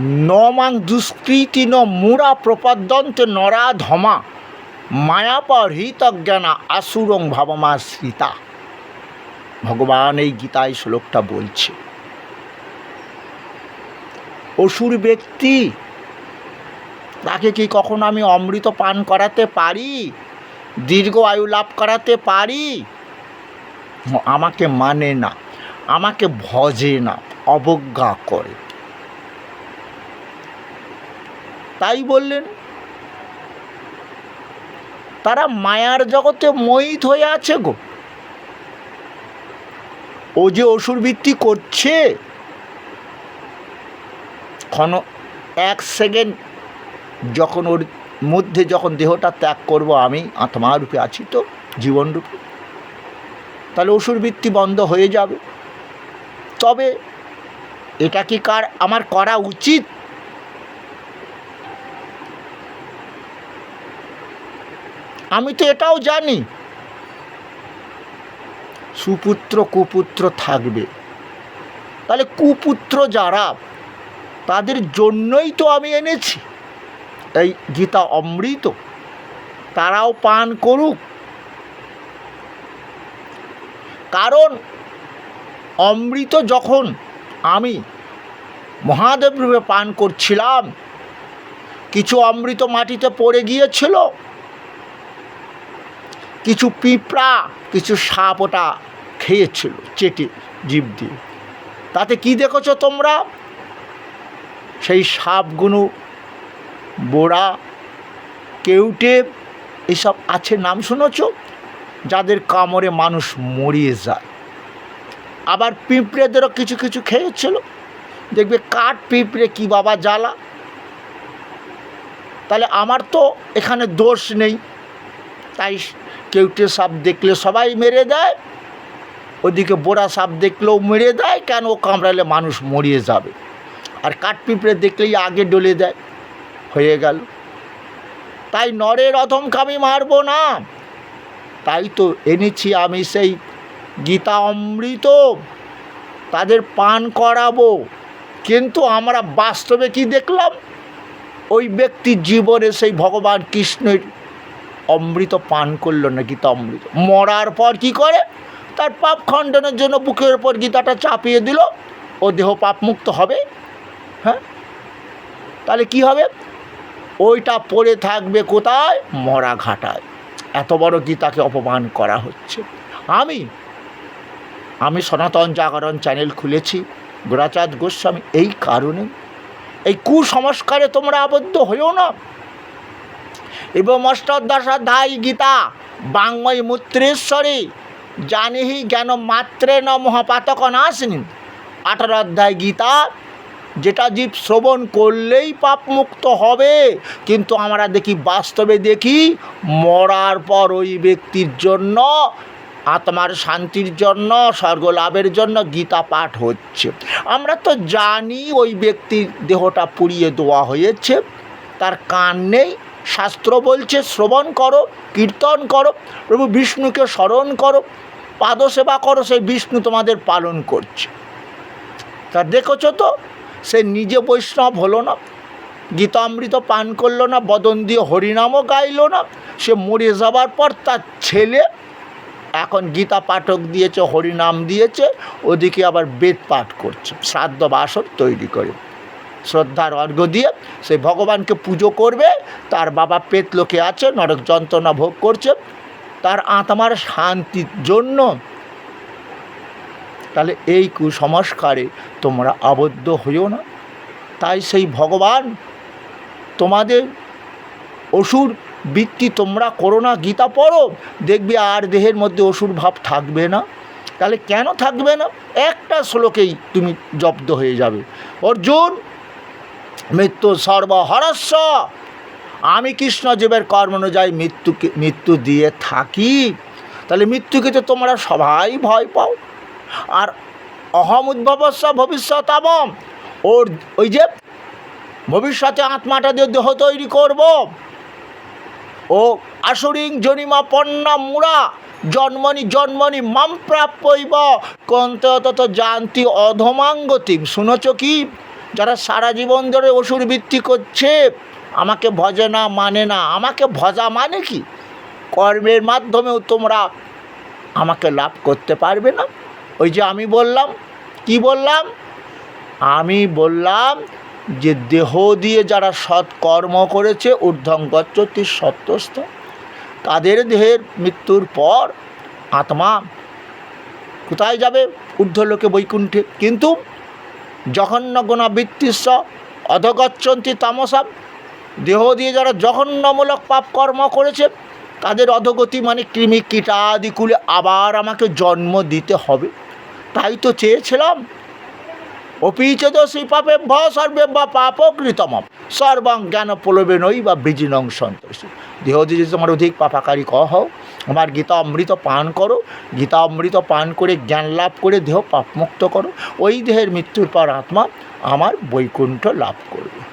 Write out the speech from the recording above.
নমাং দুষ্কৃতি ন মূরা প্রপদ্যন্তে নরা ধমা। মায়াপর হিতজ্ঞানা আসুরং ভাবমা সীতা ভগবান এই গীতায় শ্লোকটা বলছে। অসুর ব্যক্তি, তাকে কি কখনো আমি অমৃত পান করাতে পারি? দীর্ঘ আয়ু লাভ করাতে পারি? আমাকে মানে না, আমাকে ভজে না, অবজ্ঞা করে। তাই বললেন। তারা মায়ার জগতে মোহিত হয়ে আছে গো। ও যে অসুর বৃত্তি করছে, ক্ষণ এক সেকেন্ড যখন ওর মধ্যে যখন দেহটা ত্যাগ করব আমি আত্মা রূপে আছি তো জীবন রূপে তাহলে অসুর বৃত্তি বন্ধ হয়ে যাবে। তবে এটা কি কার, আমার করা উচিত? আমি তো এটাও জানি। সুপুত্র, কুপুত্র থাকবে। তাহলে কুপুত্র যারা, তাদের জন্যই তো আমি এনেছি। এই গীতা অমৃত, তারাও পান করুক। কারণ অমৃত যখন আমি মহাদেব রূপে পান করছিলাম, কিছু অমৃত মাটিতে পড়ে গিয়েছিল কিছু পিঁপড়া, কিছু সাপ ওটা খেয়েছিল, চেটে জীব দিয়ে। তাতে কি দেখেছ তোমরা? সেই সাপগুলো, বোড়া, কেউটে, এসব আছে নাম শুনেছ? যাদের কামড়ে মানুষ মরিয়ে যায়। আবার পিঁপড়েদেরও কিছু কিছু খেয়েছিল। দেখবে কাঠ পিঁপড়ে কি বাবা জ্বালা? তাহলে আমার তো এখানে দোষ নেই। তাই কেউটে সাপ দেখলে সবাই মেরে দেয়, ওদিকে বোড়া সাপ দেখলেও মেরে দেয়, কেন ও কামড়ালে মানুষ মরিয়ে যাবে। আর কাঠপিঁপড়ে দেখলেই আগে ডলে দেয়, হয়ে গেল। তাই নরের অধমকে আমি মারবো না। তাই তো এনেছি আমি সেই গীতা অমৃত, তাদের পান করাবো। কিন্তু আমরা বাস্তবে কি দেখলাম? ওই ব্যক্তির জীবনে সেই ভগবান কৃষ্ণের অমৃত পান করল না গীতা অমৃত। মরার পর কি করে? তার পাপ খণ্ডনের জন্য বুকের উপর গীতাটা চাপিয়ে দিল। ও দেহ পাপমুক্ত হবে। হ্যাঁ? তাহলে কি হবে? ওইটা পড়ে থাকবে কোথায়? মরা ঘাটায়। এত বড় গীতাকে অপমান করা হচ্ছে। আমি আমি সনাতন জাগরণ চ্যানেল খুলেছি, গোরাচাঁদ গোস্বামী, এই কারণে। এই কুসংস্কারে তোমরা আবদ্ধ হইও না। এবং অষ্টাধ্যায়ী গীতা বাংময় মূত্রেশ্বরী, জানিহি জ্ঞান মাত্রে ন মহাপাতক নাশিনী আঠারো অধ্যায় গীতা যেটা জীব শ্রবণ করলেই পাপমুক্ত হবে, কিন্তু আমরা দেখি বাস্তবে দেখি মরার পর ওই ব্যক্তির জন্য, আত্মার শান্তির জন্য স্বর্গ লাভের জন্য গীতা পাঠ হচ্ছে। আমরা তো জানি ওই ব্যক্তির দেহটা পুড়িয়ে দেওয়া হয়েছে, তার কান নেই শাস্ত্র বলছে, শ্রবণ করো, কীর্তন করো, প্রভু বিষ্ণুকে স্মরণ করো, পাদসেবা করো, সেই বিষ্ণু তোমাদের পালন করছে। তা দেখেছ তো, সে নিজে বৈষ্ণব হলো না, গীতামৃত পান করল না, বদন দিয়ে হরিনামও গাইলো না, সে মরে যাবার পর তার ছেলে এখন গীতা পাঠক দিয়েছে, হরিনাম দিয়েছে, ওদিকে আবার বেদ পাঠ করছে শ্রাদ্ধ বাসন তৈরি করে। শ্রদ্ধার অর্ঘ দিয়ে সেই ভগবানকে পুজো করবে, তার বাবা পেত লোকে আছে, নরক যন্ত্রণা ভোগ করছে, তার আত্মার শান্তির জন্য। তাহলে এই কুসংস্কারে তোমরা আবদ্ধ হইও না। তাই সেই ভগবান তোমাদের অসুর বৃত্তি তোমরা করো না, গীতা পড়ো, দেখবে আর দেহের মধ্যে অসুর ভাব থাকবে না। তাহলে কেন থাকবে না? একটা শ্লোকেই তুমি জব্দ হয়ে যাবে। অর্জুন মৃত্যু সর্বহরস্ব আমি কৃষ্ণজীবের কর্ম অনুযায়ী মৃত্যুকে, মৃত্যু দিয়ে থাকি। তাহলে মৃত্যুকে তো তোমরা সবাই ভয় পাও। আর অহম উদ্ভবস্ব ভবিষ্যতাবম ওর, ওই যে ভবিষ্যতে আত্মাটা দিয়ে দেহ তৈরি করব। ও আসরিং জনিমা পন্না মুড়া জন্মনি জন্মনি মাম প্রাপ্যইব কন্ত তত জানতি অধমাঙ্গতিম শুনেছ কি? যারা সারা জীবন ধরে অসুর বৃত্তি করছে, আমাকে ভজে না মানে না। আমাকে ভজা মানে কি? কর্মের মাধ্যমেও তোমরা আমাকে লাভ করতে পারবে না। ওই যে আমি বললাম, কি বললাম? আমি বললাম যে দেহ দিয়ে যারা সৎ কর্ম করেছে ঊর্ধ্বঙ্গচ্যতির সত্যস্থ তাদের দেহের মৃত্যুর পর আত্মা কোথায় যাবে? ঊর্ধ্বলোকে বৈকুণ্ঠে। কিন্তু জঘন্য গুণাবৃত্তিস্ব অধগচ্ছন্তি তামসাম। দেহ দিয়ে যারা জঘন্যমূলক পাপ কর্ম করেছে, তাদের অধগতি মানে কৃমি, কীটাদিকুলে আবার আমাকে জন্ম দিতে হবে। তাই তো চেয়েছিলাম। অপিচেদ সেই পাপে ভ সর্বে বা পাপ কৃতম সর্বং জ্ঞান প্রলোভে নই বা বীজিনং সন্তোষ। দেহ দিয়ে যদি তোমার অধিক পাপাকারী ক হও আমার গীতা অমৃত পান করো, গীতা অমৃত পান করে জ্ঞান লাভ করে দেহ পাপমুক্ত করো, ওই দেহের মৃত্যুর পর আত্মা আমার বৈকুণ্ঠ লাভ করবে।